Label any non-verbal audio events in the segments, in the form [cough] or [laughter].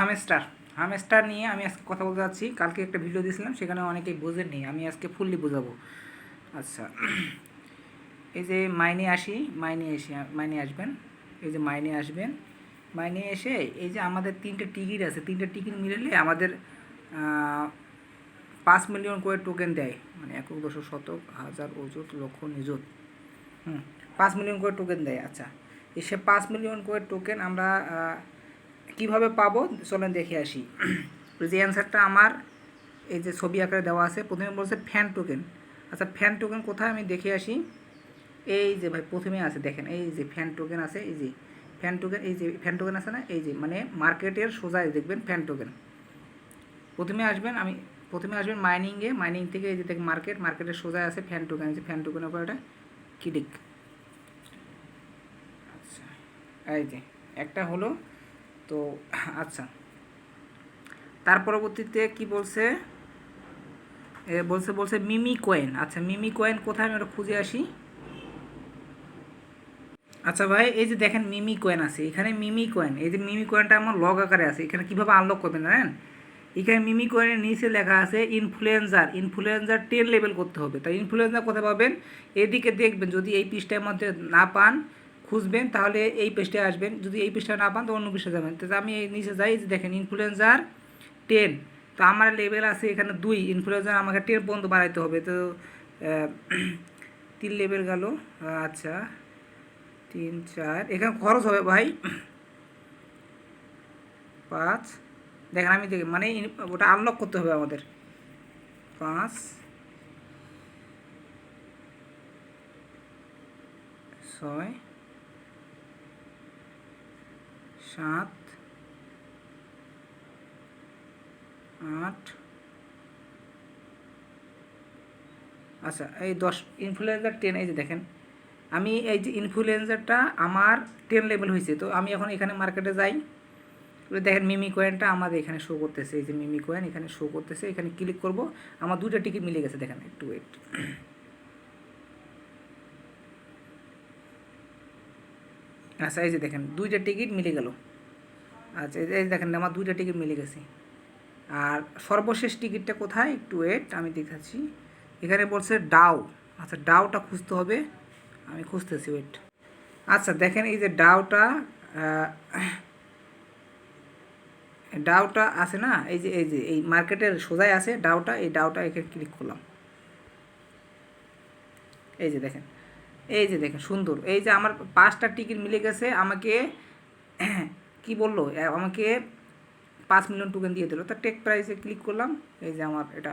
Hamster Hamster নিয়ে আমি আজকে কথা বলতে যাচ্ছি। কালকে একটা ভিডিও দিয়েছিলাম, সেখানে অনেকেই বোঝেননি আমি আজকে ফুললি বোঝাবো। আচ্ছা এই যে মাইনে আসি, মাইনে এসে, মাইনে আসবেন, এই যে মাইনে আসবেন, মাইনে এসে এই যে আমাদের তিনটে টিকিট আছে, তিনটে টিকিট মিলালে আমাদের পাঁচ মিলিয়ন করে টোকেন দেয়। মানে একক, দশক, শতক, হাজার, অযুত, লক্ষ, নিযুত। হুম, পাঁচ মিলিয়ন করে টোকেন দেয় আচ্ছা। এই সে পাঁচ মিলিয়ন করে টোকেন আমরা কীভাবে পাবো? চলেন দেখে আসি। যে অ্যান্সারটা আমার এই যে ছবি আকারে দেওয়া আছে, প্রথমে বলছে ফ্যান টোকেন আচ্ছা ফ্যান টোকেন কোথায়? আমি দেখে আসি। এই যে ভাই, প্রথমে আছে, দেখেন। এই যে ফ্যান টোকেন আছে, এই যে ফ্যান টোকেন এই যে ফ্যান টোকেন আছে না, এই যে মানে মার্কেটের সোজায় দেখবেন ফ্যান টোকেন প্রথমে আসবেন, আমি প্রথমে আসবেন মাইনিংয়ে মাইনিং থেকে এই যে দেখেন মার্কেট মার্কেটের সোজায় আছে ফ্যান টোকেন এই যে ফ্যান টোকেনের উপর এটা ক্লিক আচ্ছা এই যে, একটা হলো তো আচ্ছা। তার পরবর্তীতে কি বলছে? বলছে বলছে মিমি কয়েন। আচ্ছা মিমি কয়েন কোথায়? আমি ওটা খুঁজে আসি। আচ্ছা ভাই, এই যে দেখেন মিমি কয়েন আছে। এখানে মিমি কয়েন। এই যে মিমি কয়েনটা আমার লগ আকারে আছে। এখানে কীভাবে আনলক করবেন জানেন? এখানে মিমি কয়েনের নিচে লেখা আছে ইনফ্লুয়েঞ্জার ইনফ্লুয়েঞ্জার টেন লেভেল করতে হবে। তাই ইনফ্লুয়েঞ্জার কোথায় পাবেন? এদিকে দেখবেন, যদি এই পৃষ্ঠার মধ্যে না পান খুঁজবেন, তাহলে এই পৃষ্ঠায় আসবেন। যদি এই পৃষ্ঠায় না পান, তো অন্য পৃষ্ঠায় যাবেন। তো আমি নিচে যাই, যে দেখেন ইনফ্লুয়েঞ্জার টেন তো আমার লেভেল আছে এখানে দুই। ইনফ্লুয়েঞ্জার আমাকে টেন পর্যন্ত বাড়াইতে হবে। তো তিন লেভেল গেল। আচ্ছা তিন, চার। এখানে খরচ হবে ভাই পাঁচ। দেখেন, আমি দেখি মানে ওটা আনলক করতে হবে আমাদের। পাঁচ। ছয়। সাত, আট আচ্ছা এই দশ ইনফ্লুয়েঞ্জার টেন এই যে দেখেন, আমি এই যে ইনফ্লুয়েঞ্জারটা আমার টেন লেভেল হয়েছে, তো আমি এখন এখানে মার্কেটে যাই দেখেন মিমি কয়েনটা আমাদের এখানে শো করতেছে, এই যে মিমি কয়েন এখানে শো করতেছে, এখানে ক্লিক করব, আমার দুটো টিকিট মিলে গেছে, দেখেন, একটু ওয়েট আচ্ছা এই যে দেখেন, দুইটা টিকিট মিলে গেল। আচ্ছা এই দেখেন, আমার দুইটা টিকিট মিলে গেছে। আর সর্বশেষ টিকিটটা কোথায়? একটু ওয়েট আমি দেখাচ্ছি। এখানে বলছে ডাও। আচ্ছা ডাউটা খুঁজতে হবে। আমি খুঁজতেছি ওয়েট আচ্ছা দেখেন এই যে ডাউটা [coughs] ডাউটা আছে না? এই যে এই যে, এই মার্কেটের সোজায় আছে ডাউটা এই ডাউটা এখানে ক্লিক করলাম। এই যে দেখেন, এই যে দেখেন, সুন্দর। এই যে আমার পাঁচটা টিকিট মিলে গেছে, আমাকে কি বলল? আমাকে পাঁচ মিলিয়ন টোকেন দিয়ে দিল। তা টেক প্রাইসে ক্লিক করলাম। এই যে আমার এটা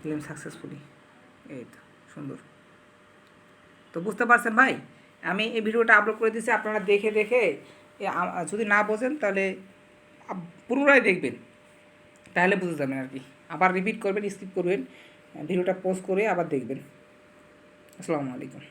ক্লেম সাকসেসফুলি এই তো, সুন্দর। তো বুঝতে পারছেন ভাই? আমি এই ভিডিওটা আপলোড করে দিয়েছি, আপনারা দেখে দেখে যদি না বোঝেন তাহলে পুনরায় দেখবেন। তাহলে বুঝে যাবেন আর কি। আবার রিপিট করবেন স্কিপ করবেন, ভিডিওটা পোস্ট করে আবার দেখবেন। আসসালামু আলাইকুম।